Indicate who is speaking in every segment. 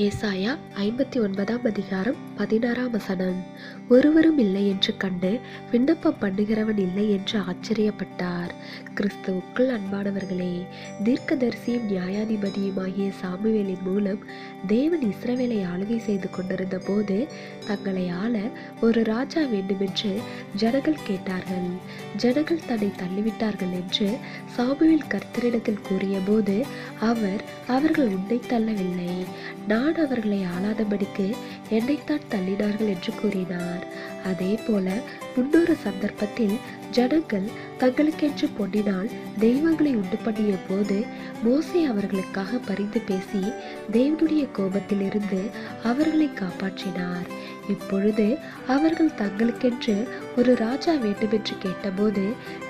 Speaker 1: ஏசாயா ஐம்பத்தி ஒன்பதாம் அதிகாரம் பதினாறாம் வசனம். ஒருவரும் இல்லை என்று கண்டு விண்ணப்பம் பண்ணுகிறவன் இல்லை என்று ஆச்சரியப்பட்டார். கிறிஸ்துவுக்குள் அன்பானவர்களே தீர்க்கதரிசியும் நியாயாதிபதியுமாகிய சாமுவேலின் மூலம் தேவன் இஸ்ரவேலை ஆளுகை செய்து கொண்டிருந்த போது தங்களை ஆள ஒரு ராஜா வேண்டுமென்று ஜனங்கள் கேட்டார்கள். ஜனங்கள் தன்னை தள்ளிவிட்டார்கள் என்று சாமுவேல் கர்த்தரிடத்தில் கூறியபோது அவர் அவர்கள் உன்னை தள்ளவில்லை. நான் நான் அவர்களை ஆளாதபடிக்கு என்னைத்தான் தள்ளினார்கள் என்று கூறினார். அதே போல முன்னொரு சந்தர்ப்பத்தில் ஜனங்கள் தங்களுக்கென்று பொன்னினால் தெய்வங்களை உண்டு பண்ணிய போது மோசே அவர்களுக்காக பரிந்து பேசி தேவனுடைய கோபத்திலிருந்து அவர்களை காப்பாற்றினார். இப்பொழுது அவர்கள் தங்களுக்கென்று ஒரு ராஜா வேண்டுமென்று கேட்டபோது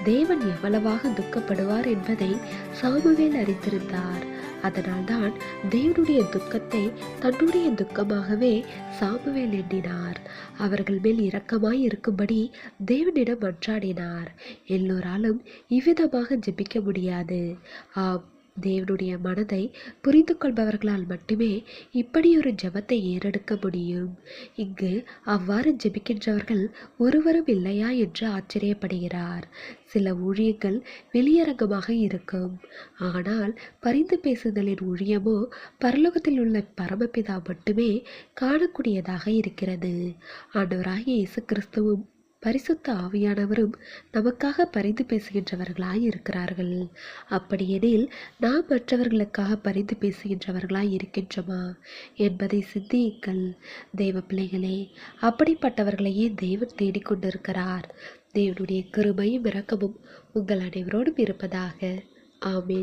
Speaker 1: தேவன் எவ்வளவாக துக்கப்படுவார் என்பதை சாமுவேல் அறிந்திருந்தார். அதனால்தான் தேவனுடைய துக்கத்தை தன்னுடைய துக்கமாகவே சாமுவேல் எண்ணினார். அவர்கள் மேல் இரக்கமாய் இருக்கும்படி தேவனிடம் மன்றாடினார். எல்லோராலும் இவ்விதமாக ஜெபிக்க முடியாது. ஆம் தேவனுடைய மனதை புரிந்து கொள்பவர்களால் மட்டுமே இப்படியொரு ஜெபத்தை ஏறெடுக்க முடியும். இங்கு அவ்வாறு ஜெபிக்கின்றவர்கள் ஒருவரும் இல்லையா என்று ஆச்சரியப்படுகிறார். சில ஊழியங்கள் வெளியரங்கமாக இருக்கும். ஆனால் பரிந்து பேசுதலின் ஊழியமோ பரலோகத்தில் உள்ள பரமபிதா மட்டுமே காணக்கூடியதாக இருக்கிறது. ஆண்டவராகிய இயேசு கிறிஸ்துவும் பரிசுத்த ஆவியானவரும் நமக்காக பரிந்து பேசுகின்றவர்களாய் இருக்கிறார்கள். அப்படியெனில் நாம் மற்றவர்களுக்காக பரிந்து பேசுகின்றவர்களாய் இருக்கின்றோமா? என்பதை சிந்தியுங்கள். தெய்வ பிள்ளைகளே அப்படிப்பட்டவர்களையே தேவன் தேடிக்கொண்டிருக்கிறார் தேவனுடைய கிருபையும் இரக்கமும் உங்கள் அனைவரோடும் இருப்பதாக. ஆமேன்.